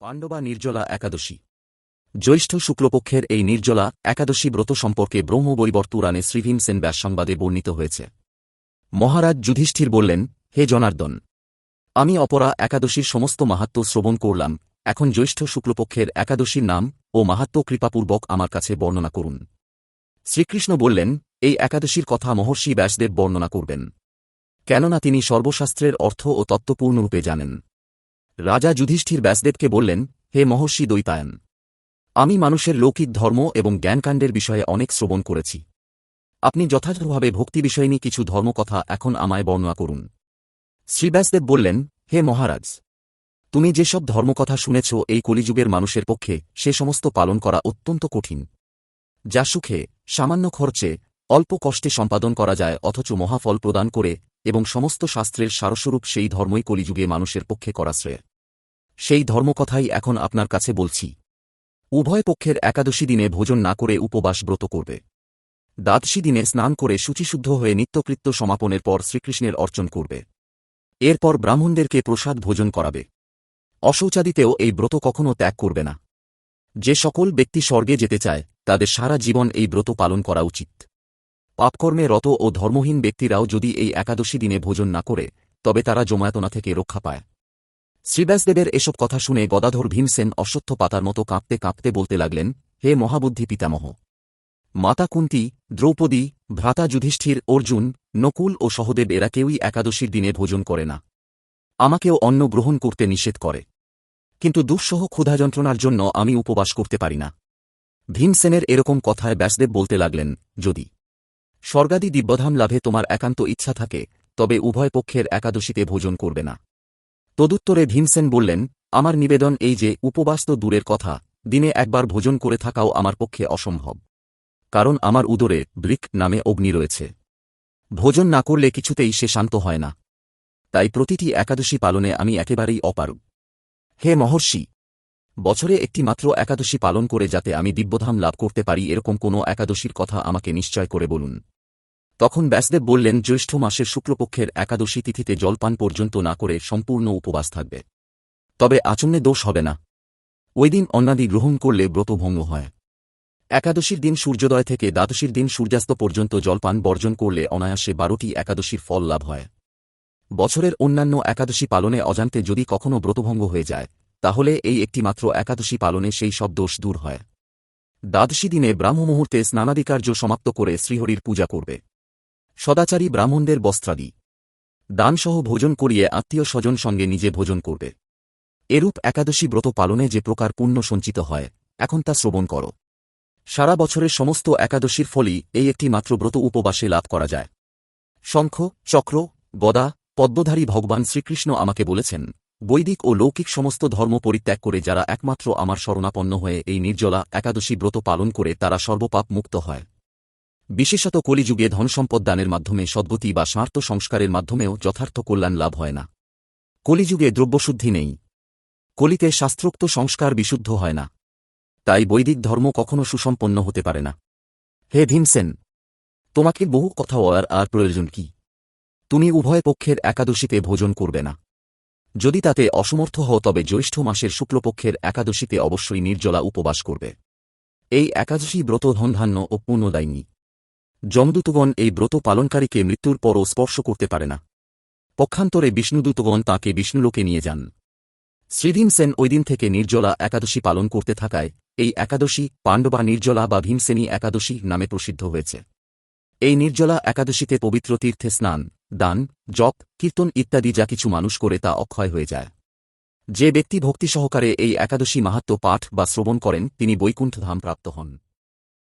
পাণ্ডবা নির্জলা একাদশী। জ্যৈষ্ঠ শুক্লপক্ষের এই নির্জলা একাদশী ব্রত সম্পর্কে ব্রহ্ম ব্রহ্মবৈবর্তুরানে শ্রীভীমসেন ব্যাস সংবাদে বর্ণিত হয়েছে। মহারাজ যুধিষ্ঠির বললেন, হে জনার্দন, আমি অপরা একাদশীর সমস্ত মাহাত্ম শ্রবণ করলাম। এখন জ্যৈষ্ঠ শুক্লপক্ষের একাদশীর নাম ও মাহাত্ম কৃপাপূর্বক আমার কাছে বর্ণনা করুন। শ্রীকৃষ্ণ বললেন, এই একাদশীর কথা মহর্ষি ব্যাসদেব বর্ণনা করবেন। কেননা তিনি সর্বশাস্ত্রের অর্থ ও তত্ত্বপূর্ণরূপে জানেন। রাজা যুধিষ্ঠির ব্যাসদেবকে বললেন, হে মহর্ষি দৈতায়ন আমি মানুষের লৌকিক ধর্ম এবং জ্ঞানকাণ্ডের বিষয়ে অনেক শ্রবণ করেছি। আপনি যথাযথভাবে ভক্তি বিষয়নী কিছু ধর্মকথা এখন আমায় বর্ণনা করুন। শ্রীব্যাসদেব বললেন, হে মহারাজ, তুমি যেসব ধর্মকথা শুনেছ এই কলিযুগের মানুষের পক্ষে সে সমস্ত পালন করা অত্যন্ত কঠিন। যা সুখে, সামান্য খরচে, অল্প কষ্টে সম্পাদন করা যায় অথচ মহাফল প্রদান করে এবং সমস্ত শাস্ত্রের সারস্বরূপ সেই ধর্মই কলিযুগে মানুষের পক্ষে করা শ্রেয়। সেই ধর্মকথাই এখন আপনার কাছে বলছি। উভয় পক্ষের একাদশী দিনে ভোজন না করে উপবাস ব্রত করবে। দ্বাদশী দিনে স্নান করে শুচিশুদ্ধ হয়ে নিত্যকৃত্য সমাপনের পর শ্রীকৃষ্ণের অর্চন করবে। এরপর ব্রাহ্মণদেরকে প্রসাদ ভোজন করাবে। অশৌচাদিতেও এই ব্রত কখনও ত্যাগ করবে না। যে সকল ব্যক্তি স্বর্গে যেতে চায়, তাদের সারা জীবন এই ব্রত পালন করা উচিত। পাপকর্মে রত ও ধর্মহীন ব্যক্তিরাও যদি এই একাদশী দিনে ভোজন না করে, তবে তারা জমায়াতনা থেকে রক্ষা পায়। শ্রীব্যাসদেবের এসব কথা শুনে গদাধর ভীমসেন অশ্বত্থ পাতার মতো কাঁপতে কাঁপতে বলতে লাগলেন, হে মহাবুদ্ধি পিতামহ! মাতা কুন্তি, দ্রৌপদী, ভ্রাতা যুধিষ্ঠির, অর্জুন, নকুল ও সহদেব এরা কেউই একাদশীর দিনে ভোজন করে না। আমাকেও অন্ন গ্রহণ করতে নিষেধ করে। কিন্তু দুঃসহ ক্ষুধা যন্ত্রণার জন্য আমি উপবাস করতে পারি না। ভীমসেনের এরকম কথায় ব্যাসদেব বলতে লাগলেন, যদি স্বর্গাদি দিব্যধাম লাভে তোমার একান্ত ইচ্ছা থাকে, তবে উভয় পক্ষের একাদশীতে ভোজন করবে না। তদুত্তরে ভীমসেন বললেন, আমার নিবেদন এই যে, উপবাস তো দূরের কথা, দিনে একবার ভোজন করে থাকাও আমার পক্ষে অসম্ভব। কারণ আমার উদরে ব্রিক নামে অগ্নি রয়েছে। ভোজন না করলে কিছুতেই সে শান্ত হয় না। তাই প্রতিটি একাদশী পালনে আমি একেবারেই অপারগ। হে মহর্ষি, বছরে একটি মাত্র একাদশী পালন করে যাতে আমি দিব্যধাম লাভ করতে পারি, এরকম কোনো একাদশীর কথা আমাকে নিশ্চয় করে বলুন। তখন ব্যাসদেব বললেন, জ্যৈষ্ঠ মাসের শুক্লপক্ষের একাদশী তিথিতে জলপান পর্যন্ত না করে সম্পূর্ণ উপবাস থাকবে। তবে আচন্যে দোষ হবে না। ওই দিন অন্নাদি গ্রহণ করলে ব্রতভঙ্গ হয়। একাদশীর দিন সূর্যোদয় থেকে দ্বাদশীর দিন সূর্যাস্ত পর্যন্ত জলপান বর্জন করলে অনায়াসে বারোটি একাদশীর ফল লাভ হয়। বছরের অন্যান্য একাদশী পালনে অজান্তে যদি কখনও ব্রতভঙ্গ হয়ে যায়, তাহলে এই একটিমাত্র একাদশী পালনে সেই সব দোষ দূর হয়। দ্বাদশী দিনে ব্রাহ্ম মুহূর্তে স্নানাদিকার্য সমাপ্ত করে শ্রীহরির পূজা করবে। সদাচারী ব্রাহ্মণদের বস্ত্রাদি। দানসহ ভোজন করিয়ে আত্মীয় স্বজন সঙ্গে নিজে ভোজন করবে। এরূপ একাদশী ব্রত পালনে যে প্রকার পুণ্য সঞ্চিত হয়, এখন তা শ্রবণ কর। সারা বছরের সমস্ত একাদশীর ফলই এই একটি মাত্র ব্রত উপবাসে লাভ করা যায়। শঙ্খ, চক্র, গদা, পদ্মধারী ভগবান শ্রীকৃষ্ণ আমাকে বলেছেন, বৈদিক ও লৌকিক সমস্ত ধর্ম পরিত্যাগ করে যারা একমাত্র আমার শরণাপন্ন হয়ে এই নির্জলা একাদশী ব্রত পালন করে তারা সর্বপাপ মুক্ত হয়। বিশেষত কলিযুগে ধনসম্পদ দানের মাধ্যমে সদ্গতি বা স্বার্থ সংস্কারের মাধ্যমেও যথার্থ কল্যাণ লাভ হয় না। কলিযুগে দ্রব্যশুদ্ধি নেই। কলিতে শাস্ত্রোক্ত সংস্কার বিশুদ্ধ হয় না। তাই বৈদিক ধর্ম কখনো সুসম্পন্ন হতে পারে না। হে ভীমসেন তোমাকে বহু কথা বলার আর প্রয়োজন কি? তুমি উভয় পক্ষের একাদশীতে ভোজন করবে না। যদি তাতে অসমর্থ হও তবে জ্যৈষ্ঠ মাসের শুক্লপক্ষের একাদশীতে অবশ্যই নির্জলা উপবাস করবে। এই একাদশী ব্রত ধনধান্য ও পুণ্যদায়িনী। যমদূতগণ এই ব্রত পালনকারীকে মৃত্যুর পরও স্পর্শ করতে পারে না। পক্ষান্তরে বিষ্ণুদূতগণ তাঁকে বিষ্ণুলোকে নিয়ে যান। শ্রীভীমসেন ওই দিন থেকে নির্জলা একাদশী পালন করতে থাকায় এই একাদশী পাণ্ডবা নির্জলা বা ভীমসেনী একাদশী নামে প্রসিদ্ধ হয়েছে। এই নির্জলা একাদশীতে পবিত্র তীর্থে স্নান, দান, জপ, কীর্তন ইত্যাদি যা কিছু মানুষ করে তা অক্ষয় হয়ে যায়। যে ব্যক্তি ভক্তি সহকারে এই একাদশী মাহাত্ম পাঠ বা শ্রবণ করেন, তিনি বৈকুণ্ঠধাম প্রাপ্ত হন।